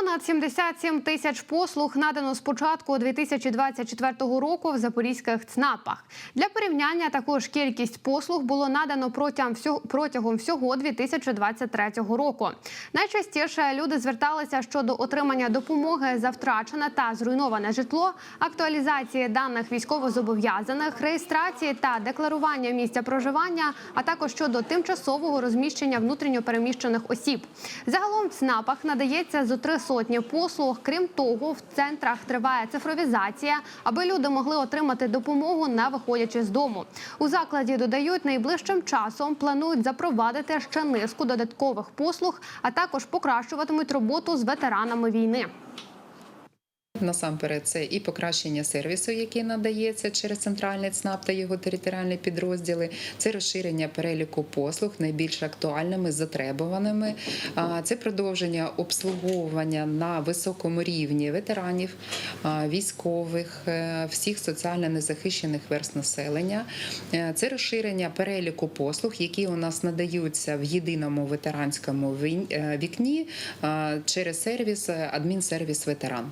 Понад 77 тисяч послуг надано з початку 2024 року в запорізьких ЦНАПах. Для порівняння також кількість послуг було надано протягом всього протягом всього 2023 року. Найчастіше люди зверталися щодо отримання допомоги за втрачене та зруйноване житло, актуалізації даних військовозобов'язаних, реєстрації та декларування місця проживання, а також щодо тимчасового розміщення внутрішньопереміщених осіб. Загалом в ЦНАПах надається зо три сотні послуг. Крім того, в центрах триває цифровізація, аби люди могли отримати допомогу, не виходячи з дому. У закладі додають найближчим часом планують запровадити ще низку додаткових послуг, а також покращуватимуть роботу з ветеранами війни. Насамперед, це і покращення сервісу, який надається через центральний ЦНАП та його територіальні підрозділи, це розширення переліку послуг найбільш актуальними, затребуваними. Це продовження обслуговування на високому рівні ветеранів, військових, е, всіх соціально незахищених верст населення. Е, Це розширення переліку послуг, які у нас надаються в єдиному ветеранському е, вікні через сервіс адмінсервіс ветеран.